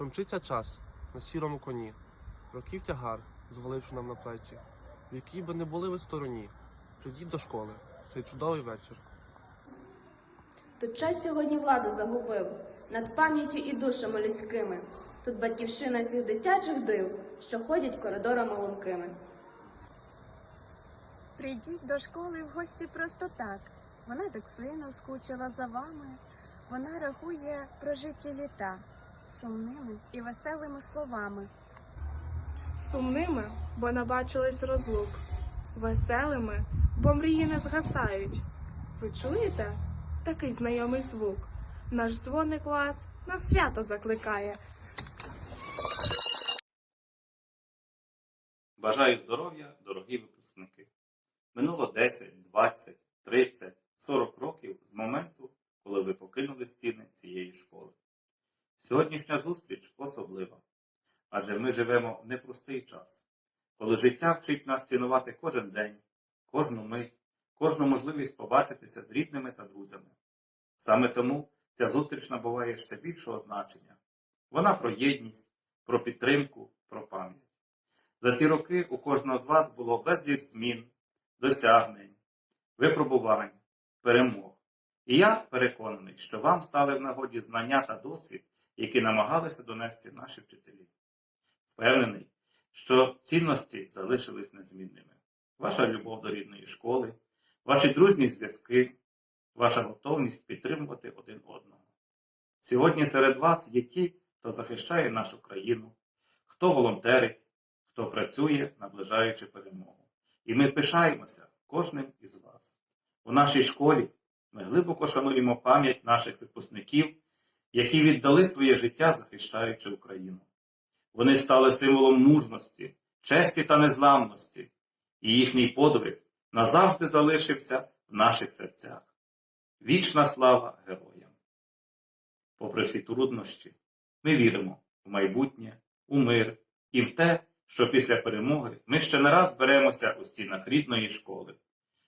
Промчиться час на сірому коні, років тягар, зваливши нам на плечі. В якій би не були ви стороні, прийдіть до школи в цей чудовий вечір. Тут час сьогодні владу загубив над пам'яттю і душами людськими. Тут батьківщина всіх дитячих див, що ходять коридорами лункими. Прийдіть до школи в гості просто так. Вона так сильно скучила за вами. Вона рахує прожиті літа сумними і веселими словами. Сумними, бо набачились розлук, веселими, бо мрії не згасають. Ви чуєте такий знайомий звук? Наш дзвоник вас на свято закликає. Бажаю здоров'я, дорогі випускники. Минуло 10, 20, 30, 40 років з моменту, коли ви покинули стіни цієї школи. Сьогоднішня зустріч особлива, адже ми живемо в непростий час, коли життя вчить нас цінувати кожен день, кожну мить, кожну можливість побачитися з рідними та друзями. Саме тому ця зустріч набуває ще більшого значення. Вона про єдність, про підтримку, про пам'ять. За ці роки у кожного з вас було безліч змін, досягнень, випробувань, перемог. І я переконаний, що вам стали в нагоді знання та досвід, які намагалися донести наші вчителі. Впевнений, що цінності залишились незмінними. Ваша любов до рідної школи, ваші дружні зв'язки, ваша готовність підтримувати один одного. Сьогодні серед вас є ті, хто захищає нашу країну, хто волонтерить, хто працює, наближаючи перемогу. І ми пишаємося кожним із вас. У нашій школі ми глибоко шануємо пам'ять наших випускників, які віддали своє життя, захищаючи Україну. Вони стали символом мужності, честі та незламності, і їхній подвиг назавжди залишився в наших серцях. Вічна слава героям! Попри всі труднощі, ми віримо в майбутнє, у мир і в те, що після перемоги ми ще не раз беремося у стінах рідної школи,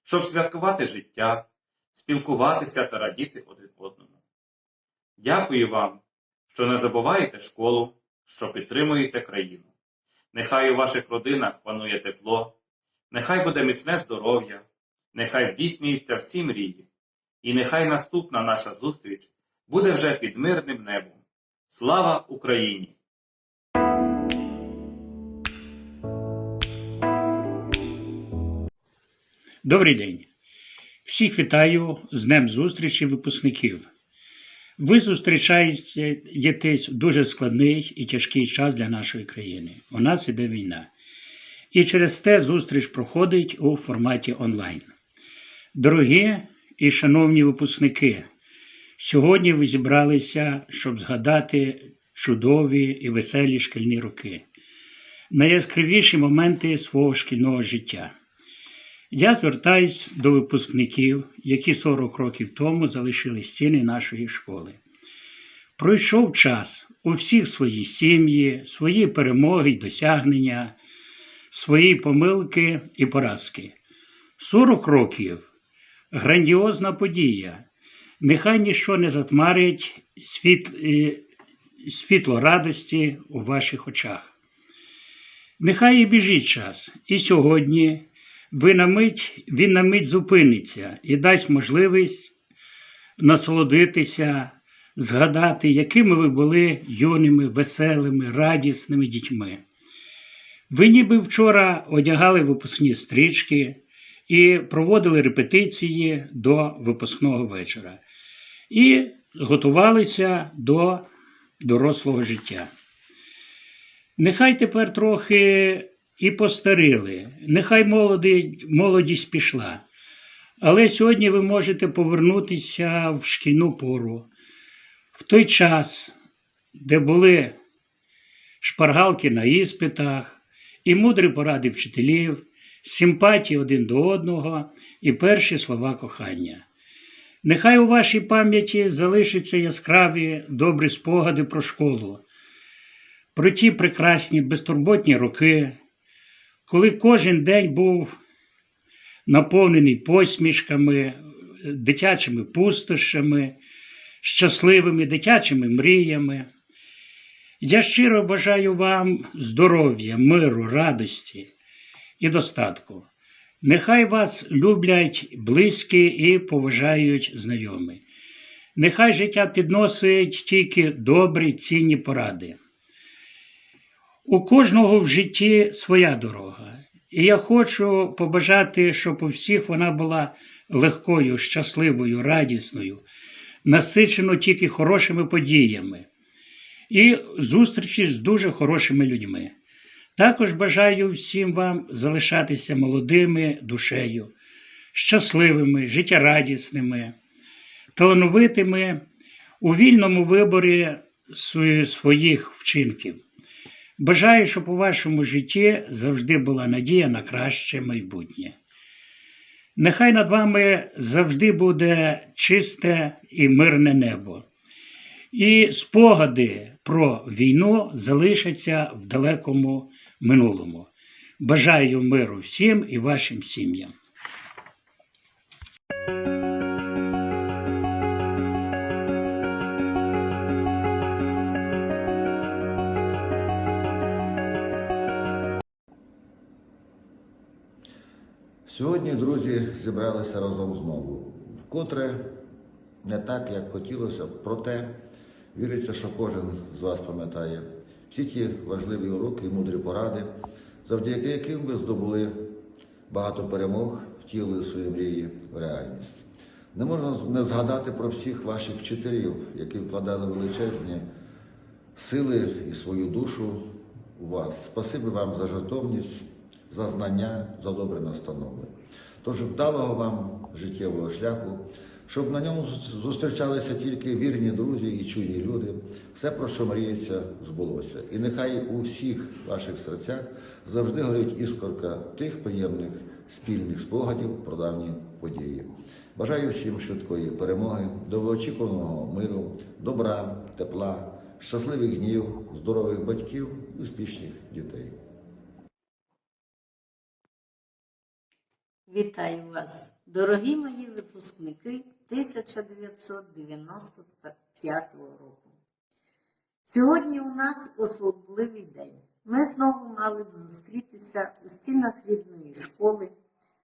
щоб святкувати життя, спілкуватися та радіти один одному. Дякую вам, що не забуваєте школу, що підтримуєте країну. Нехай у ваших родинах панує тепло, нехай буде міцне здоров'я, нехай здійснюються всі мрії, і нехай наступна наша зустріч буде вже під мирним небом. Слава Україні! Добрий день. Всіх вітаю з Днем зустрічі випускників. Ви зустрічаєтесь в дуже складний і тяжкий час для нашої країни. У нас іде війна. І через те зустріч проходить у форматі онлайн. Дорогі і шановні випускники, сьогодні ви зібралися, щоб згадати чудові і веселі шкільні роки, найяскравіші моменти свого шкільного життя. Я звертаюсь до випускників, які 40 років тому залишили стіни нашої школи. Пройшов час у всіх свої сім'ї, свої перемоги й досягнення, свої помилки і поразки. 40 років грандіозна подія. Нехай ніщо не затмарить світ, е, світло радості у ваших очах. Нехай і біжить час, і сьогодні ви на мить, він на мить зупиниться і дасть можливість насолодитися, згадати, якими ви були юними, веселими, радісними дітьми. Ви ніби вчора одягали випускні стрічки і проводили репетиції до випускного вечора. І готувалися до дорослого життя. Нехай тепер трохи і постарили, нехай молоді, молодість пішла. Але сьогодні ви можете повернутися в шкільну пору, в той час, де були шпаргалки на іспитах, і мудрі поради вчителів, симпатії один до одного і перші слова кохання. Нехай у вашій пам'яті залишаться яскраві добрі спогади про школу, про ті прекрасні безтурботні роки, коли кожен день був наповнений посмішками, дитячими пустощами, щасливими дитячими мріями. Я щиро бажаю вам здоров'я, миру, радості і достатку. Нехай вас люблять близькі і поважають знайомі. Нехай життя підносить тільки добрі, цінні поради. У кожного в житті своя дорога. І я хочу побажати, щоб у всіх вона була легкою, щасливою, радісною, насиченою тільки хорошими подіями і зустрічі з дуже хорошими людьми. Також бажаю всім вам залишатися молодими душею, щасливими, життєрадісними, талановитими у вільному виборі своїх вчинків. Бажаю, щоб у вашому житті завжди була надія на краще майбутнє. Нехай над вами завжди буде чисте і мирне небо. І спогади про війну залишаться в далекому минулому. Бажаю миру всім і вашим сім'ям. Сьогодні друзі зібралися разом знову. Вкотре не так, як хотілося, проте віриться, що кожен з вас пам'ятає всі ті важливі уроки і мудрі поради, завдяки яким ви здобули багато перемог, втілили свої мрії в реальність. Не можна не згадати про всіх ваших вчителів, які вкладали величезні сили і свою душу у вас. Спасибі вам за жертовність, за знання, за добрі настанови. Тож вдалого вам життєвого шляху, щоб на ньому зустрічалися тільки вірні друзі і чуйні люди. Все, про що мріється, збулося. І нехай у всіх ваших серцях завжди горить іскорка тих приємних спільних спогадів про давні події. Бажаю всім швидкої перемоги, довгоочікуваного миру, добра, тепла, щасливих днів, здорових батьків і успішних дітей. Вітаю вас, дорогі мої випускники 1995 року. Сьогодні у нас особливий день. Ми знову мали б зустрітися у стінах рідної школи,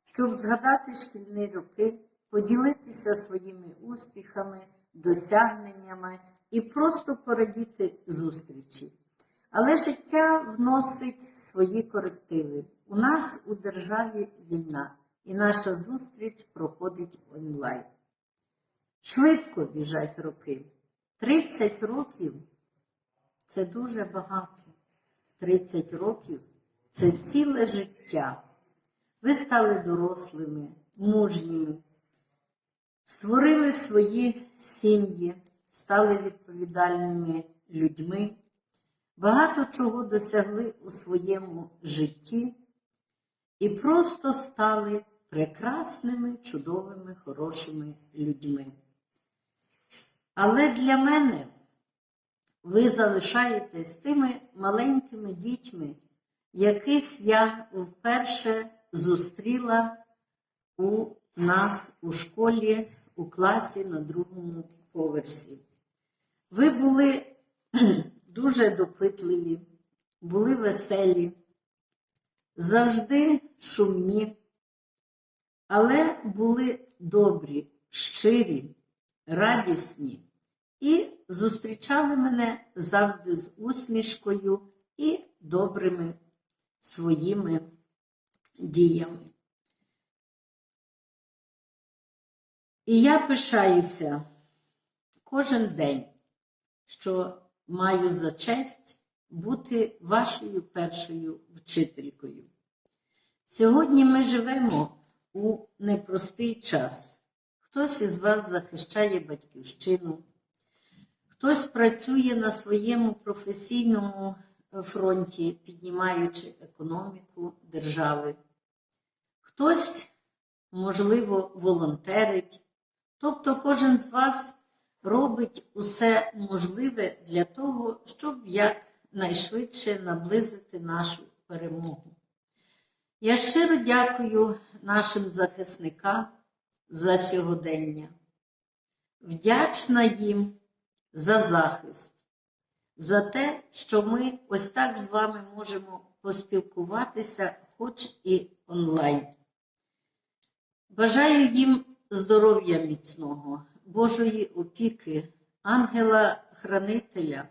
щоб згадати шкільні роки, поділитися своїми успіхами, досягненнями і просто порадіти зустрічі. Але життя вносить свої корективи. У нас у державі війна, і наша зустріч проходить онлайн. Швидко біжать роки. 30 років це дуже багато. 30 років це ціле життя. Ви стали дорослими, мужніми, створили свої сім'ї, стали відповідальними людьми, багато чого досягли у своєму житті і просто стали прекрасними, чудовими, хорошими людьми. Але для мене ви залишаєтесь тими маленькими дітьми, яких я вперше зустріла у нас у школі у класі на другому поверсі. Ви були дуже допитливі, були веселі, завжди шумні, але були добрі, щирі, радісні і зустрічали мене завжди з усмішкою і добрими своїми діями. І я пишаюся кожен день, що маю за честь бути вашою першою вчителькою. Сьогодні ми живемо у непростий час. Хтось із вас захищає батьківщину, хтось працює на своєму професійному фронті, піднімаючи економіку держави, хтось, можливо, волонтерить, тобто кожен з вас робить усе можливе для того, щоб якнайшвидше наблизити нашу перемогу. Я щиро дякую нашим захисникам за сьогодення. Вдячна їм за захист. за те, що ми ось так з вами можемо поспілкуватися, хоч і онлайн. Бажаю їм здоров'я міцного, Божої опіки, ангела-хранителя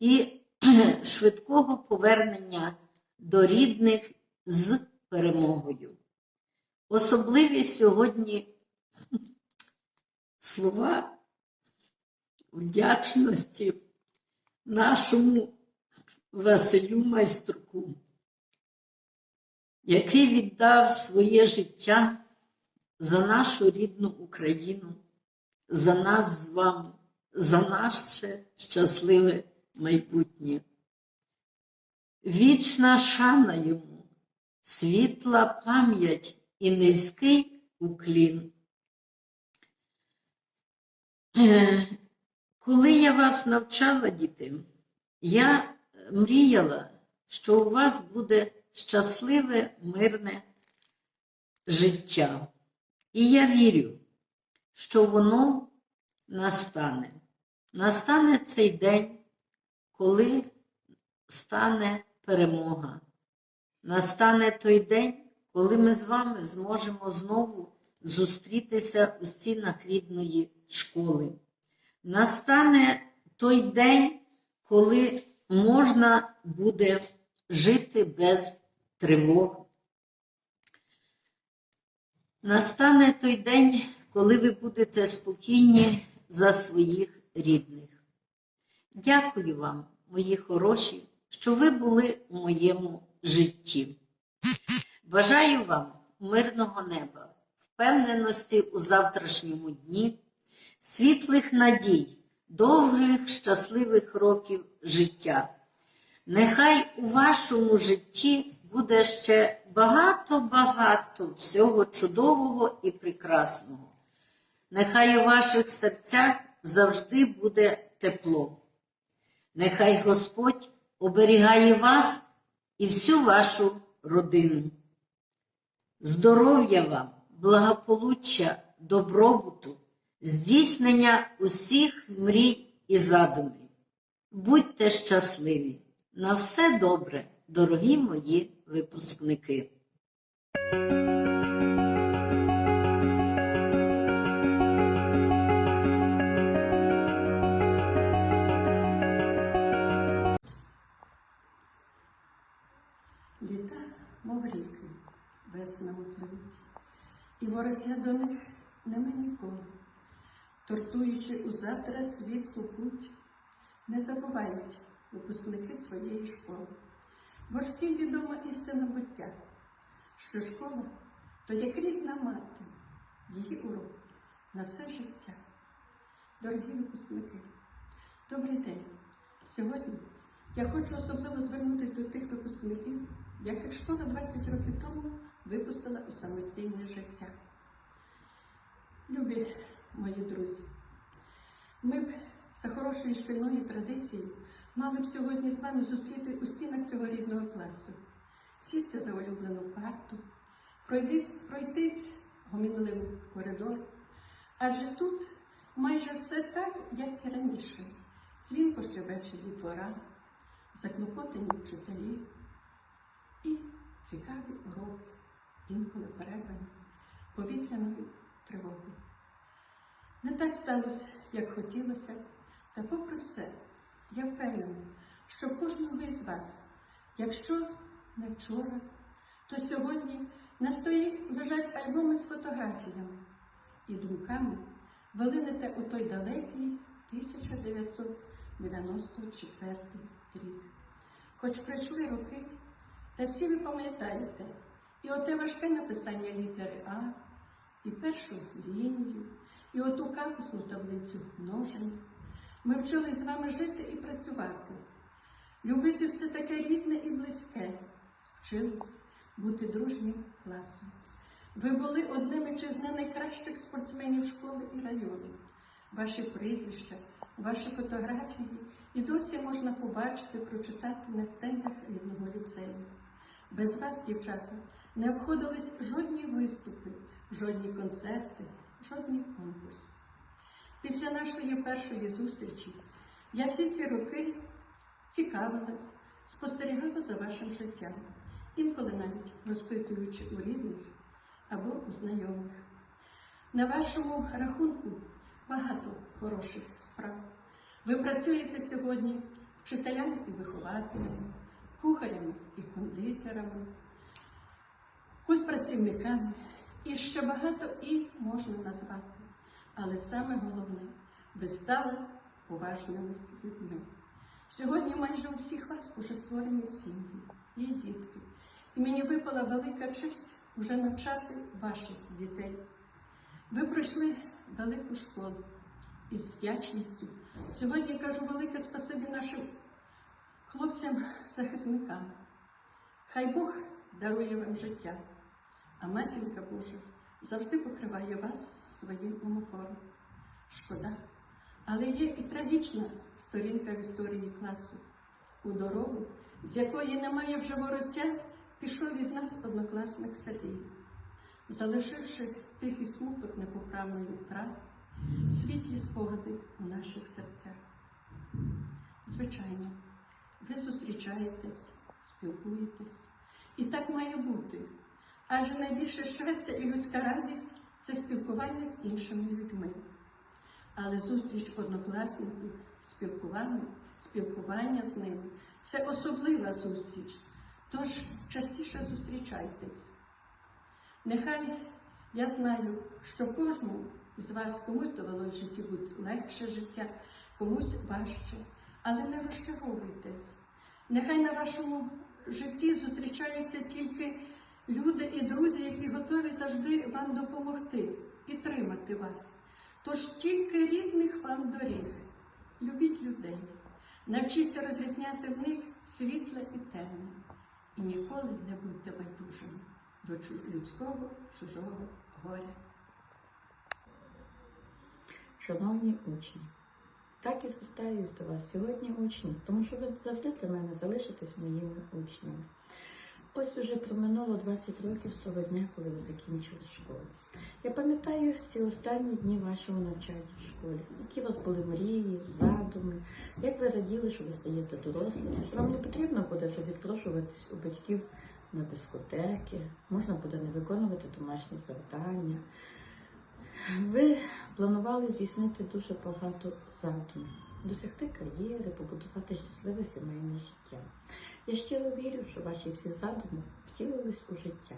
і швидкого повернення до рідних з перемогою. Особливі сьогодні слова вдячності нашому Василю Майструку, який віддав своє життя за нашу рідну Україну, за нас з вами, за наше щасливе майбутнє. Вічна шана йому, світла пам'ять і низький уклін. Е, Коли я вас навчала, діти, я мріяла, що у вас буде щасливе, мирне життя. І я вірю, що воно настане. Настане цей день, коли стане перемога. Настане той день, коли ми з вами зможемо знову зустрітися у стінах рідної школи. Настане той день, коли можна буде жити без тривог. Настане той день, коли ви будете спокійні за своїх рідних. Дякую вам, мої хороші, що ви були у моєму житті. Бажаю вам мирного неба, впевненості у завтрашньому дні, світлих надій, довгих щасливих років життя. Нехай у вашому житті буде ще багато-багато всього чудового і прекрасного. Нехай у ваших серцях завжди буде тепло. Нехай Господь оберігає вас і всю вашу родину. Здоров'я вам, благополуччя, добробуту, здійснення усіх мрій і задумів. Будьте щасливі! На все добре, дорогі мої випускники! І вороття до них нема ніколи, тортуючи у завтра світлу путь, не забувають випускники своєї школи. Бо ж всім відома істина буття, що школа то як рідна мати, її урок на все життя. Дорогі випускники, добрий день! Сьогодні я хочу особливо звернутися до тих випускників, яких школа 20 років тому випустила у самостійне життя. Любі мої друзі, ми б за хорошою шкільною традицією мали б сьогодні з вами зустріти у стінах цього рідного класу, сісти за улюблену парту, пройтись, пройтись гомінливий коридор, адже тут майже все так, як і раніше. Дзвінко щебече дітвора, заклопотані вчителі і цікаві уроки, інколи перервані повітряною тривогою. Не так сталося, як хотілося, та попри все, я впевнена, що кожного із вас, якщо не вчора, то сьогодні на столі лежать альбоми з фотографіями і думками ви линете у той далекий 1994 рік. Хоч пройшли роки, та всі ви пам'ятаєте і оте важке написання літери А, і першу лінію, і оту кампусну таблицю множення. Ми вчились з вами жити і працювати, любити все таке рідне і близьке, вчились бути дружнім класом. Ви були одними чи з не найкращих спортсменів школи і району. Ваші прізвища, ваші фотографії і досі можна побачити, прочитати на стендах рідного ліцею. Без вас, дівчата, не обходились жодні виступи, жодні концерти, жодні конкурси. Після нашої першої зустрічі я всі ці роки цікавилась, спостерігала за вашим життям, інколи навіть розпитуючи у рідних або у знайомих. На вашому рахунку багато хороших справ. Ви працюєте сьогодні вчителями і вихователями, кухарями і кондитерами, культпрацівниками і ще багато і можна назвати. Але саме головне, ви стали поважними людьми. Сьогодні майже у всіх вас уже створені сім'ї, є дітки. І мені випала велика честь уже навчати ваших дітей. Ви пройшли велику школу із вдячністю. Сьогодні кажу велике спасибі нашим хлопцям-захисникам. Хай Бог дарує вам життя, а матінка Божа завжди покриває вас своїм омофором. Шкода, але є і трагічна сторінка в історії класу. У дорогу, з якої немає вже вороття, пішов від нас однокласник Сергій, залишивши тихий смуток непоправної втрати, світлі спогади у наших серцях. Звичайно, ви зустрічаєтесь, спілкуєтесь, і так має бути. Адже найбільше щастя і людська радість це спілкування з іншими людьми. Але зустріч однокласників, спілкування, спілкування з ними це особлива зустріч. Тож частіше зустрічайтесь. Нехай я знаю, що кожному з вас комусь довелося в житті бути легше життя, комусь важче, але не розчаровуйтесь. Нехай на вашому житті зустрічаються тільки люди і друзі, які готові завжди вам допомогти, підтримати вас. Тож тільки рідних вам доріг. Любіть людей, навчіться розрізняти в них світле і темне. І ніколи не будьте байдужими до людського чужого горя. Шановні учні, так і звертаюсь до вас сьогодні учні, тому що ви завжди для мене залишитесь моїми учнями. Ось уже проминуло 20 років з того дня, коли ви закінчили школу. Я пам'ятаю ці останні дні вашого навчання в школі, які у вас були мрії, задуми, як ви раділи, що ви стаєте дорослими, що вам не потрібно буде вже відпрошуватись у батьків на дискотеки, можна буде не виконувати домашні завдання. Ви планували здійснити дуже багато задумів, досягти кар'єри, побудувати щасливе сімейне життя. Я щиро вірю, що ваші всі задуми втілились у життя.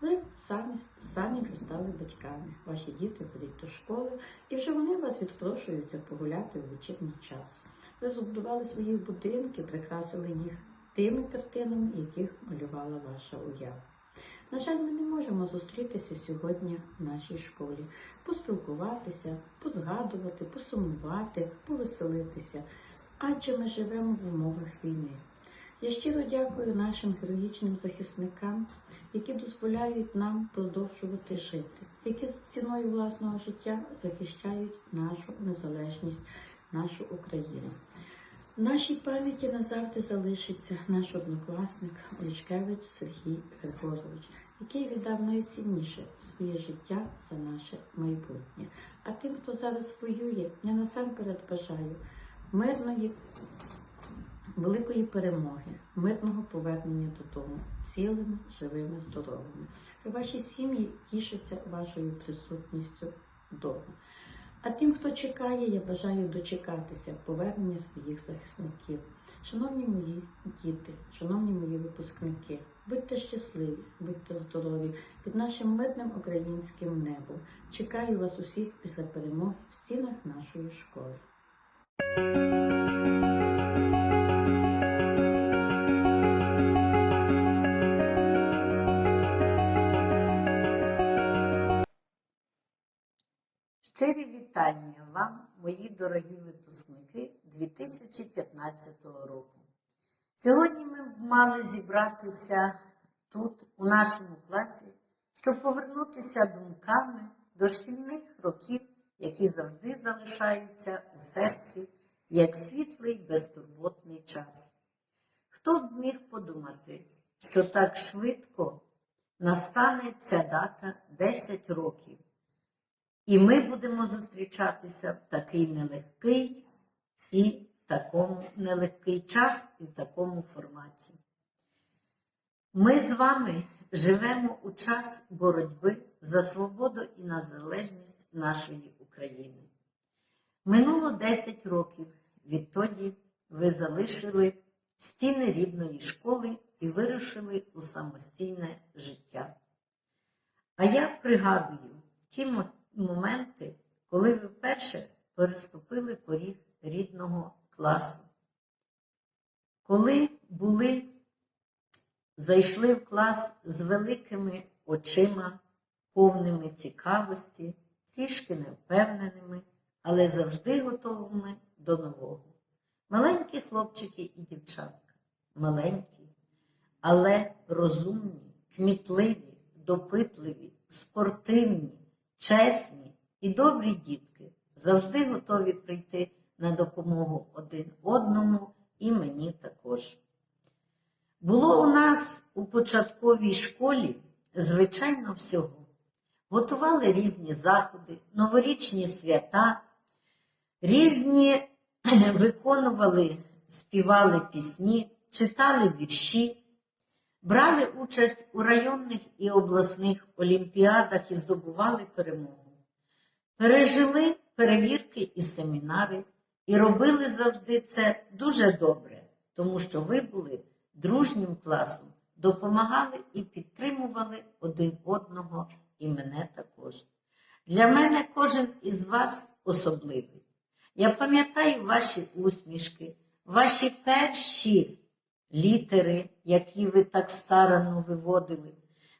Ви самі, самі стали батьками, ваші діти ходять до школи, і вже вони вас відпрошуються погуляти у вечірній час. Ви збудували свої будинки, прикрасили їх тими картинами, яких малювала ваша уява. На жаль, ми не можемо зустрітися сьогодні в нашій школі, поспілкуватися, позгадувати, посумувати, повеселитися, адже ми живемо в умовах війни. Я щиро дякую нашим героїчним захисникам, які дозволяють нам продовжувати жити, які з ціною власного життя захищають нашу незалежність, нашу Україну. В нашій пам'яті назавжди залишиться наш однокласник Олічкевич Сергій Григорович, який віддав найцінніше своє життя за наше майбутнє. А тим, хто зараз воює, я насамперед бажаю мирної, великої перемоги, мирного повернення додому, цілими, живими, здоровими. І ваші сім'ї тішаться вашою присутністю вдома. А тим, хто чекає, я бажаю дочекатися повернення своїх захисників. Шановні мої діти, шановні мої випускники, будьте щасливі, будьте здорові під нашим мирним українським небом. Чекаю вас усіх після перемоги в стінах нашої школи. Щирі вітання вам, мої дорогі випускники 2015 року. Сьогодні ми б мали зібратися тут, у нашому класі, щоб повернутися думками до шкільних років, які завжди залишаються у серці, як світлий безтурботний час. Хто б міг подумати, що так швидко настане ця дата 10 років. І ми будемо зустрічатися в такий нелегкий і такому нелегкий час і в такому форматі. Ми з вами живемо у час боротьби за свободу і незалежність нашої України. Минуло 10 років відтоді ви залишили стіни рідної школи і вирушили у самостійне життя. А я пригадую ті моменти, коли ви вперше переступили поріг рідного класу. Коли були, зайшли в клас з великими очима, повними цікавості, трішки невпевненими, але завжди готовими до нового. Маленькі хлопчики і дівчатка, маленькі, але розумні, кмітливі, допитливі, спортивні, чесні і добрі дітки, завжди готові прийти на допомогу один одному і мені також. Було у нас у початковій школі звичайно всього. Готували різні заходи, новорічні свята, різні виконували, співали пісні, читали вірші, брали участь у районних і обласних олімпіадах і здобували перемогу. Пережили перевірки і семінари, і робили завжди це дуже добре, тому що ви були дружнім класом, допомагали і підтримували один одного і мене також. Для мене кожен із вас особливий. Я пам'ятаю ваші усмішки, ваші перші літери, які ви так старанно виводили,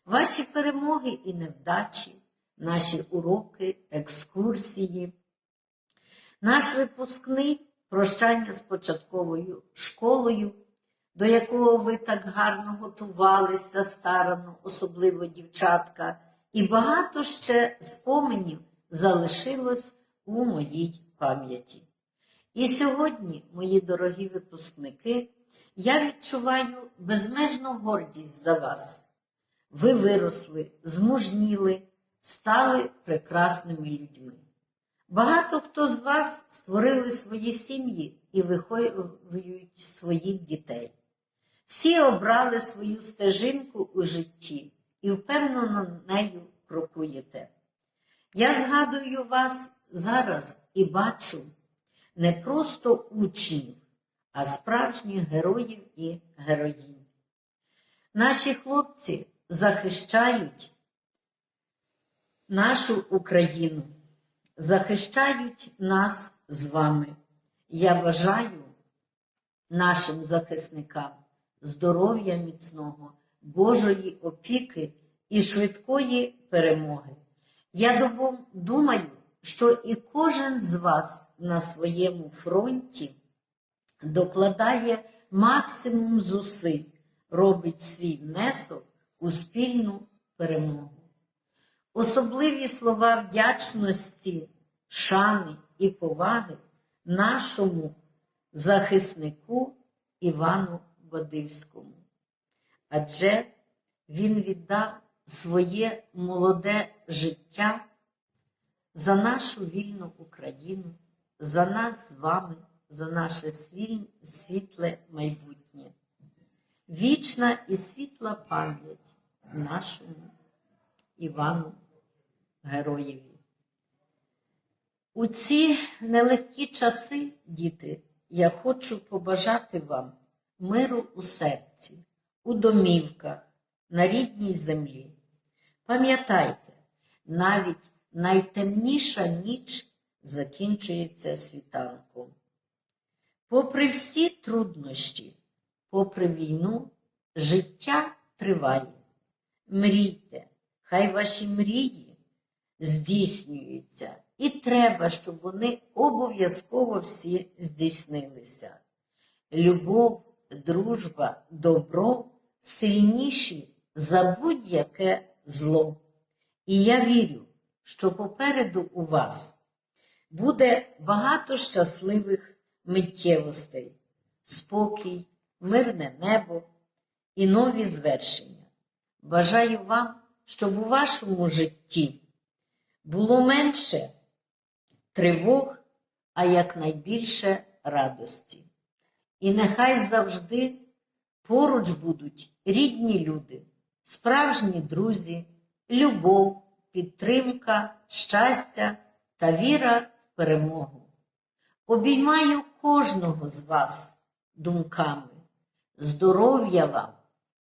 ваші перемоги і невдачі, наші уроки, екскурсії, наш випускний прощання з початковою школою, до якого ви так гарно готувалися старанно, особливо дівчатка, і багато ще споменів залишилось у моїй пам'яті. І сьогодні, мої дорогі випускники, я відчуваю безмежну гордість за вас. Ви виросли, змужніли, стали прекрасними людьми. Багато хто з вас створили свої сім'ї і виховують своїх дітей. Всі обрали свою стежинку у житті і впевнено нею крокуєте. Я згадую вас зараз і бачу не просто учнів, а справжніх героїв і героїнь. Наші хлопці захищають нашу Україну, захищають нас з вами. Я бажаю нашим захисникам здоров'я міцного, Божої опіки і швидкої перемоги. Я думаю, що і кожен з вас на своєму фронті докладає максимум зусиль, робить свій внесок у спільну перемогу. Особливі слова вдячності, шани і поваги нашому захиснику Івану Бодивському. Адже він віддав своє молоде життя за нашу вільну Україну, за нас з вами, за наше світле майбутнє. Вічна і світла пам'ять нашому Івану Героєві. У ці нелегкі часи, діти, я хочу побажати вам миру у серці, у домівках, на рідній землі. Пам'ятайте, навіть найтемніша ніч закінчується світанком. Попри всі труднощі, попри війну, життя триває. Мрійте, хай ваші мрії здійснюються, і треба, щоб вони обов'язково всі здійснилися. Любов, дружба, добро сильніші за будь-яке зло. І я вірю, що попереду у вас буде багато щасливих миттєвостей, спокій, мирне небо і нові звершення. Бажаю вам, щоб у вашому житті було менше тривог, а якнайбільше радості. І нехай завжди поруч будуть рідні люди, справжні друзі, любов, підтримка, щастя та віра в перемогу. Обіймаю кожного з вас думками, здоров'я вам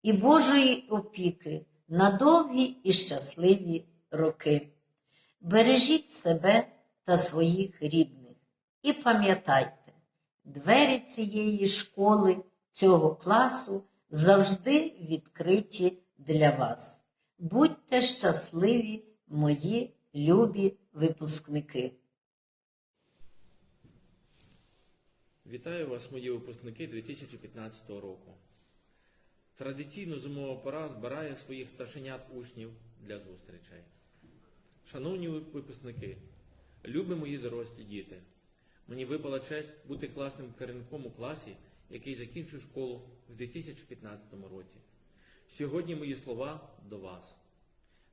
і Божої опіки на довгі і щасливі роки. Бережіть себе та своїх рідних і пам'ятайте, двері цієї школи, цього класу завжди відкриті для вас. Будьте щасливі, мої любі випускники! Вітаю вас, мої випускники 2015 року. Традиційно зимова пора збирає своїх пташенят учнів для зустрічей. Шановні випускники, любі мої дорослі діти, мені випала честь бути класним керівником у класі, який закінчив школу в 2015 році. Сьогодні мої слова до вас.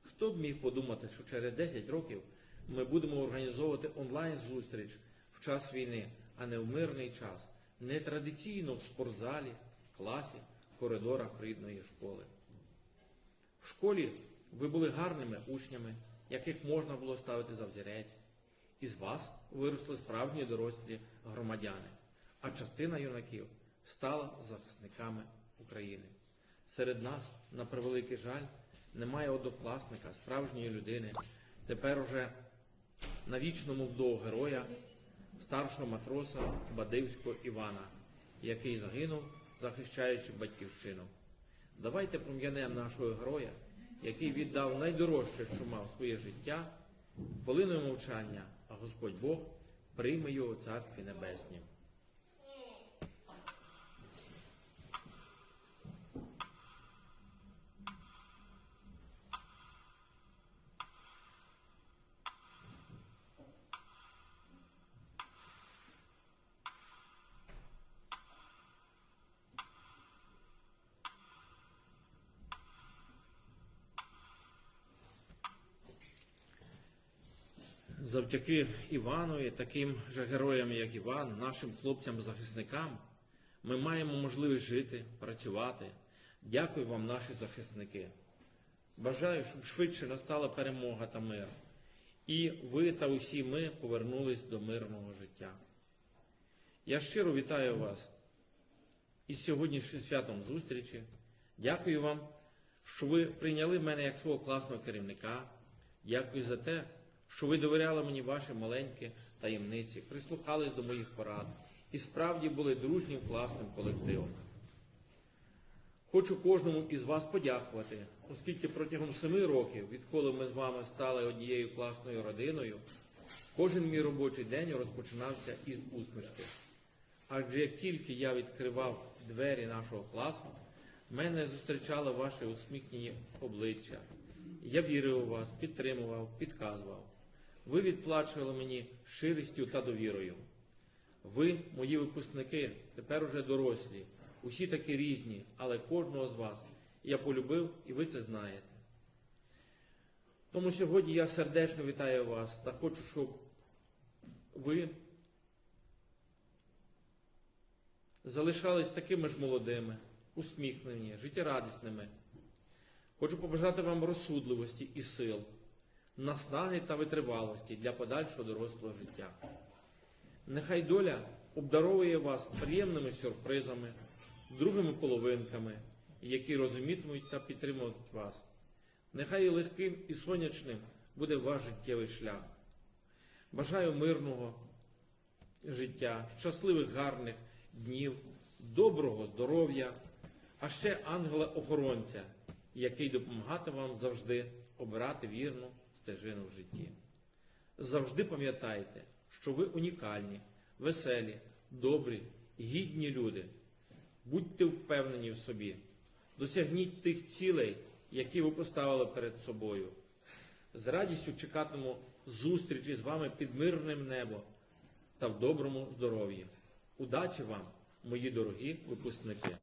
Хто б міг подумати, що через 10 років ми будемо організовувати онлайн-зустріч в час війни, а не в мирний час, не традиційно в спортзалі, класі, коридорах рідної школи. В школі ви були гарними учнями, яких можна було ставити за взірець. Із вас виросли справжні дорослі громадяни, а частина юнаків стала захисниками України. Серед нас, на превеликий жаль, немає однокласника, справжньої людини, тепер уже на вічному вдову героя, старшого матроса Бадивського Івана, який загинув, захищаючи батьківщину. Давайте пром'янемо нашого героя, який віддав найдорожче, що мав своє життя, хвилиною мовчання, а Господь Бог прийме його у Царстві Небеснім. Завдяки Іванові, таким же героям, як Іван, нашим хлопцям-захисникам, ми маємо можливість жити, працювати. Дякую вам, наші захисники. Бажаю, щоб швидше настала перемога та мир. І ви та усі ми повернулись до мирного життя. Я щиро вітаю вас із сьогоднішнім святом зустрічі. Дякую вам, що ви прийняли мене як свого класного керівника. Дякую за те, що ви довіряли мені ваші маленькі таємниці, прислухались до моїх порад і справді були дружнім класним колективом. Хочу кожному із вас подякувати, оскільки протягом семи років, відколи ми з вами стали однією класною родиною, кожен мій робочий день розпочинався із усмішки. Адже як тільки я відкривав двері нашого класу, мене зустрічали ваші усміхнені обличчя. Я вірив у вас, підтримував, підказував. Ви відплачували мені щирістю та довірою. Ви, мої випускники, тепер уже дорослі, усі такі різні, але кожного з вас я полюбив, і ви це знаєте. Тому сьогодні я сердечно вітаю вас та хочу, щоб ви залишались такими ж молодими, усміхнені, життєрадісними. Хочу побажати вам розсудливості і сил, наснаги та витривалості для подальшого дорослого життя. Нехай доля обдаровує вас приємними сюрпризами, другими половинками, які розумітимуть та підтримують вас. Нехай легким і сонячним буде ваш життєвий шлях. Бажаю мирного життя, щасливих гарних днів, доброго здоров'я, а ще ангела-охоронця, який допомагатиме вам завжди обирати вірну стежину в житті. Завжди пам'ятайте, що ви унікальні, веселі, добрі, гідні люди. Будьте впевнені в собі, досягніть тих цілей, які ви поставили перед собою. З радістю чекатиму зустрічі з вами під мирним небом та в доброму здоров'ї. Удачі вам, мої дорогі випускники!